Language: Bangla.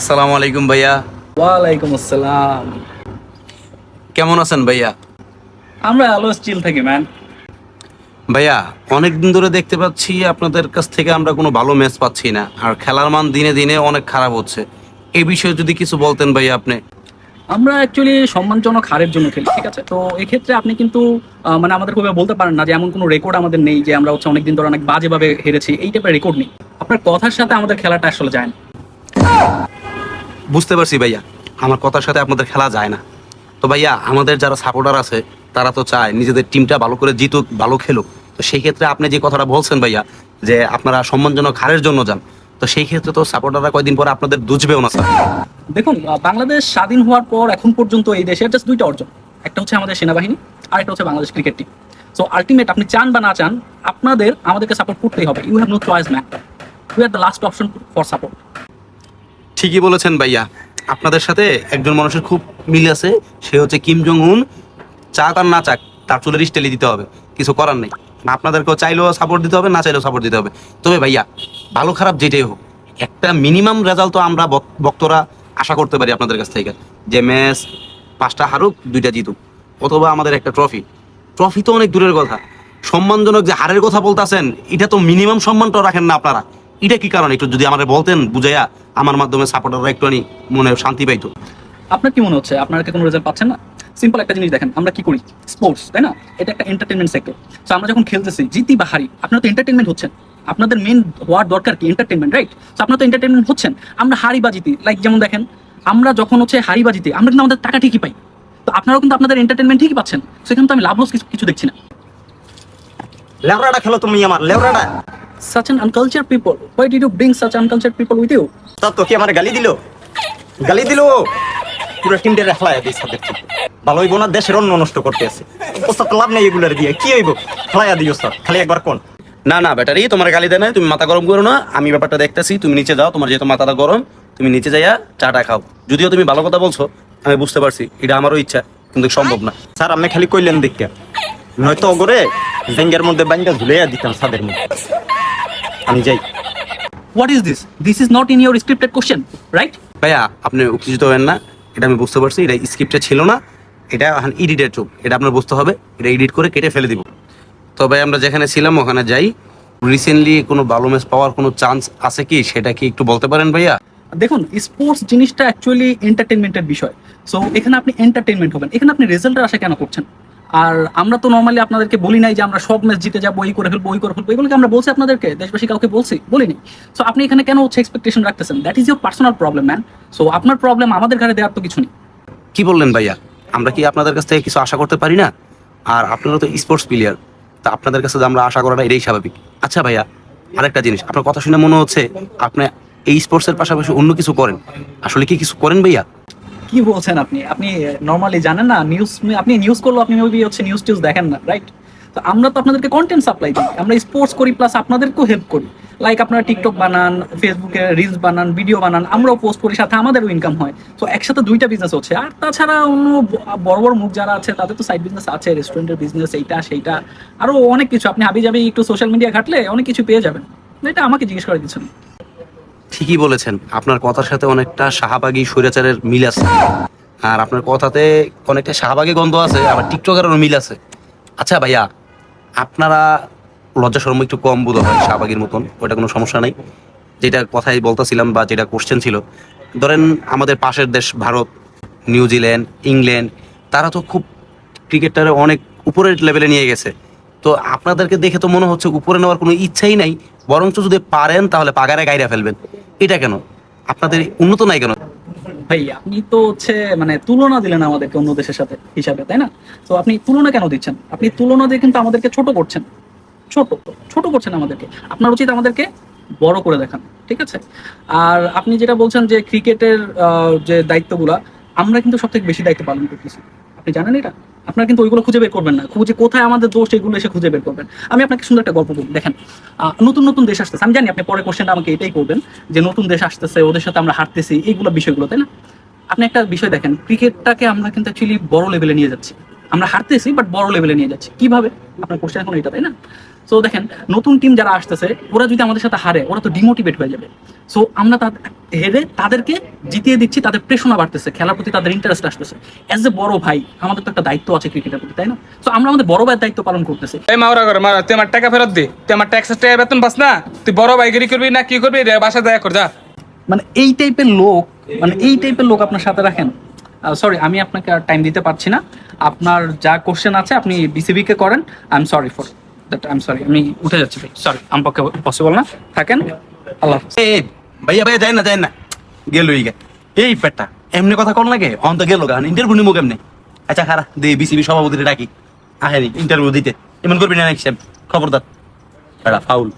আসসালামু আলাইকুম ভাইয়া। ওয়ালাইকুম আসসালাম। কেমন আছেন ভাইয়া? আমরা আলো চিল থাকি ম্যান ভাইয়া অনেক দিন ধরে দেখতে পাচ্ছি আপনাদের কাছ থেকে আমরা কোনো ভালো ম্যাচ পাচ্ছি না। আর খেলার মান দিনে দিনে অনেক খারাপ হচ্ছে। এই বিষয়ে যদি কিছু বলতেন ভাইয়া আপনি। আমরা অ্যাকচুয়ালি সম্মানজনক হারের জন্য খেলি ঠিক আছে? তো এক্ষেত্রে আপনি কিন্তু মানে আমাদের খুবই বলতে পারেন না যে এমন কোনো রেকর্ড আমাদের নেই যে আমরা হচ্ছে অনেকদিন ধরে অনেক বাজেভাবে হেরেছি। এই টাইপের রেকর্ড নেই। আপনার কথার সাথে আমাদের খেলাটা আসলে যায় না। বুঝতে পারছি ভাইয়া, আমার কথার সাথে আপনাদের খেলা যায় না। তো ভাইয়া, আমাদের যারা সাপোর্টার আছে, তারা তো চায় নিজেদের টিমটা ভালো করে জিতুক, ভালো খেলুক। তো সেই ক্ষেত্রে আপনি যে কথাটা বলছেন ভাইয়া, যে আপনারা সম্মানজনক হারের জন্য যান, তো সেই ক্ষেত্রে তো সাপোর্টাররা কয়দিন পরে আপনাদের দুজবেও না স্যার দেখুন বাংলাদেশ স্বাধীন হওয়ার পর এখন পর্যন্ত এই দেশের জাস্ট দুইটা অর্জন। একটা হচ্ছে আমাদের সেনাবাহিনী আর একটা হচ্ছে Bangladesh cricket team so ultimate আপনি চান বা না চান, আপনাদের, আমাদেরকে সাপোর্ট করতেই হবে। You have no choice man we are the last option for support ঠিকই বলেছেন ভাইয়া। আপনাদের সাথে একজন মানুষের খুব মিল আছে, সে হচ্ছে কিম জং উন চাক আর না চাক, তার চুলের স্টাইলে দিতে হবে, কিছু করার নেই। আপনাদেরকেও চাইলেও সাপোর্ট দিতে হবে, না চাইলেও সাপোর্ট দিতে হবে। তবে ভাইয়া, ভালো খারাপ যেটাই হোক, একটা মিনিমাম রেজাল্ট তো আমরা বক- বক্তরা আশা করতে পারি আপনাদের কাছ থেকে। যে ম্যাচ পাঁচটা হারুক, দুইটা জিতুক, অথবা আমাদের একটা ট্রফি ট্রফি তো অনেক দূরের কথা। সম্মানজনক যে হারের কথা বলতেছেন, এটা তো মিনিমাম সম্মানটাও রাখেন না আপনারা। এটা কি কারণ? একটু যদি আমারে বলতেন বুঝাইয়া আমার মাধ্যমে সাপোর্টাররা একটুখানি মনে শান্তি পাইতো। আপনার কি মনে হচ্ছে? আপনারা কি কোনো রেজাল্ট পাচ্ছেন না? সিম্পল একটা জিনিস দেখেন আমরা কি করি? স্পোর্টস তাই না? এটা একটা এন্টারটেনমেন্ট সেক্টর সো আমরা যখন খেলতেছি জিতি বা হারি আপনারা তো এন্টারটেনমেন্ট হচ্ছেন। আপনাদের মেন হওয়ার দরকার কি? এন্টারটেনমেন্ট রাইট সো আপনারা তো এন্টারটেনমেন্ট হচ্ছেন। আমরা হারি বা জিতি লাইক যেমন দেখেন আমরা যখন হচ্ছে হারি বা জিতি আমরা কিন্তু আমাদের টাকা ঠিকই পাই। তো আপনারাও কিন্তু আপনাদের এন্টারটেনমেন্ট ঠিকই পাচ্ছেন। সেখানে তো আমি লাভ লস কিছু কিছু দেখছি না। লেবরাটা খেলো তুমি আমার লেবরাটা such an uncultured people? Why did you bring such uncultured people with you? তা তো কি আমার গালি দিল? গালি দিল? পুরো টিমটা রাখলা দিস সাদের থেকে। ভালো হইব না দেশের অন্য নষ্ট করতে আছে। ওস্তাদ লাভ নেই এগুলার দিয়ে। কি হইব? খেলাইয়া দিও স্যার খালি একবার কোন। না না ব্যাটারি তোমার গালি দেয় না তুমি মাথা গরম করো না। আমি ব্যাপারটা দেখতেছি তুমি নিচে যাও তোমার যেহেতু মাথাটা গরম তুমি নিচে যাইয়া চাটা খাও। যদিও তুমি ভালো কথা বলছো আমি বুঝতে পারছি এটা আমারও ইচ্ছা কিন্তু সম্ভব না। স্যার আপনি খালি কইলেন দেখতে নয়তো অগরে জেঙ্গের মধ্যে বাইন্দা ঝুলাইয়া দিতাম সাদের মধ্যে। আমি যাই। What is this? This is not in your scripted question right? ভাইয়া আপনি উত্তেজিত হবেন না। এটা আমি বুঝতে পারছি। এটা স্ক্রিপ্টে ছিল না। এটা এখন এডিটের চোখ এটা আপনার বুঝতে হবে। এটা এডিট করে কেটে ফেলে দিব। তো তবে আমরা যেখানে ছিলাম ওখানে যাই। রিসেন্টলি কোনো ভালো ম্যাচ পাওয়ার কোনো চান্স আছে কি? সেটা কি একটু বলতে পারেন ভাইয়া? দেখুন স্পোর্টস জিনিসটা অ্যাকচুয়ালি এন্টারটেনমেন্টের বিষয়। সো এখানে আপনি এন্টারটেনমেন্ট হবেন। এখানে আপনি রেজাল্টের আশা কেন করছেন? আর আমরা তো নর্মালি আপনাদেরকে বলি নাই যে আমরা সব ম্যাচ জিতে যাব, এই করে ফেলব, ওই করে ফেলব, এগুলোকে আমরা বলছি আপনাদেরকে, দেশবাসী কাউকে বলছি, বলিনি। সো আপনি এখানে কেন হচ্ছে এক্সপেকটেশন রাখতেছেন? That is your personal problem man so আপনার প্রবলেম আমাদের ঘরে দেওয়ার তো কিছু নেই। কি বললেন ভাইয়া? আমরা কি আপনাদের কাছ থেকে কিছু আশা করতে পারি না? আর আপনারা তো স্পোর্টস প্লেয়ার তা আপনাদের কাছে আমরা আশা করাটা এটাই স্বাভাবিক। আচ্ছা ভাইয়া, আরেকটা জিনিস, আপনার কথা শুনে মনে হচ্ছে আপনি এই স্পোর্টসের পাশাপাশি অন্য কিছু করেন। আসলে কি কিছু করেন ভাইয়া? কি বলছেন আপনি? আপনি নর্মালি জানেন না নিউজ আপনি নিউজ করল আপনি মেবি হচ্ছে নিউজ টিউজ দেখেন না রাইট তো আমরা তো আপনাদেরকে কন্টেন্ট সাপ্লাই দিই আমরা স্পোর্টস করি প্লাস আপনাদেরকেও হেল্প করি। লাইক আপনারা টিকটক বানান ফেসবুকে রিলস বানান ভিডিও বানান, আমরাও পোস্ট করি, সাথে আমাদেরও ইনকাম হয়। তো একসাথে দুইটা বিজনেস হচ্ছে। আর তাছাড়া অন্য বড় বড় মুখ যারা আছে, তাদের তো সাইড বিজনেস আছে রেস্টুরেন্টের বিজনেস এইটা, সেইটা, আরও অনেক কিছু। আপনি হাবি যাবি একটু সোশ্যাল মিডিয়া ঘাটলে অনেক কিছু পেয়ে যাবেন। এটা আমাকে জিজ্ঞেস করে দিচ্ছেন ঠিকই বলেছেন, আপনার কথার সাথে অনেকটা শাহবাগী স্বৈরাচারের মিল আছে। আর আপনার কথাতে অনেকটা শাহবাগী গন্ধ আছে, আবার টিকটকারেরও মিল আছে। আচ্ছা ভাইয়া, আপনারা লজ্জা শর্ম একটু কম বোধ হয় শাহবাগীর মতন, ওটা কোনো সমস্যা নাই। যেটা কথাই বলতেছিলাম বা যেটা কোশ্চেন ছিল, ধরেন আমাদের পাশের দেশ ভারত নিউজিল্যান্ড ইংল্যান্ড তারা তো খুব ক্রিকেটটারে অনেক উপরের লেভেলে নিয়ে গেছে। তো আপনাদেরকে দেখে তো মনে হচ্ছে উপরে নেওয়ার কোনো ইচ্ছাই নাই, বরঞ্চ যদি পারেন তাহলে পাগারে গাইরা ফেলবেন। এটা কেন? আপনাদের উন্নত নাই কেন? ভাই, আপনি তো হচ্ছে মানে তুলনা দিলেন আমাদেরকে অন্য দেশের সাথে, হিসাবে, তাই না? তো আপনি তুলনা কেন দিচ্ছেন? আপনি তুলনা দিয়ে কিন্তু আমাদেরকে ছোট করছেন। ছোট ছোট করছেন আমাদেরকে। আপনার উচিত আমাদেরকে বড় করে দেখান, ঠিক আছে? আর আপনি যেটা বলছেন যে ক্রিকেটের যে দায়িত্বগুলা, আমরা কিন্তু সব থেকে বেশি দায়িত্ব পালন করতেছি। আপনি জানেন এটা? আপনারা কিন্তু ওইগুলো খুঁজে বের করবেন না। খুঁজে কোথায় আমাদের দোষ এগুলো এসে খুঁজে বের করবেন। আমি আপনাকে সুন্দর একটা গল্প বলি। দেখেন নতুন নতুন দেশ আসতেছে। আমি জানি আপনি পরে কোশ্চেনটা আমাকে এটাই করবেন যে, নতুন দেশ আসতেছে, ওদের সাথে আমরা হাঁটতেছি, এইগুলো বিষয়গুলো, তাই না? আপনি একটা বিষয় দেখেন, ক্রিকেটটাকে আমরা কিন্তু অ্যাকচুয়ালি বড় লেভেলে নিয়ে যাচ্ছি। আমরা হারতেছি বাট বড় লেভেলে নিয়ে যাচ্ছি। কীভাবে? আপনার কোশ্চেন এখন এটা তাই না? সো দেখেন, নতুন টিম যারা আসতেছে, ওরা যদি আমাদের সাথে হারে, ওরা তো ডিমোটিভেট হয়ে যাবে। সো আমরা তাদের হেরে তাদেরকে জিতিয়ে দিচ্ছি তাদের প্রেশনা বাড়তেছে খেলার প্রতি তাদের ইন্টারেস্ট আসতেছে। অ্যাজ এ বড় ভাই আমাদের তো একটা দায়িত্ব আছে ক্রিকেটের প্রতি তাই না? তো আমরা আমাদের বড় ভাইয়ের দায়িত্ব পালন করতেছি। এই মাওরা করে মারা তুই আমার টাকা ফেরত দে তুই আমার ট্যাক্সের টাকা বেতন পাস না তুই বড় ভাই বাইকারি করবি না কি করবি রে বাসা দয়া কর যা। মানে এই টাইপের লোক মানে এই টাইপের লোক আপনার সাথে রাখেন? সরি আমি আপনাকে আর টাইম দিতে পারছি না। আপনার যা কোশ্চেন আছে আপনি বিসিবি কে করেন। I am sorry for that I am sorry আমি উঠে যাচ্ছি ভাই। সরি আমার পক্ষে পসিবল না। থাকেন? আল্লাহ হাফেজ। ভাইয়া ভাইয়া যাই না যাই না। গেল ইগে। এই পেটটা, এমনি কথা কোন লাগে অন্ত গেল গান ইন্টারভিউ নিমো এমনি আচ্ছা খারা দে বিসিবি সভাপতিরে ডাকি। আহেনি ইন্টারভিউ দিতে। এমন করবি না নেক্সট খবরদার। ফাউল।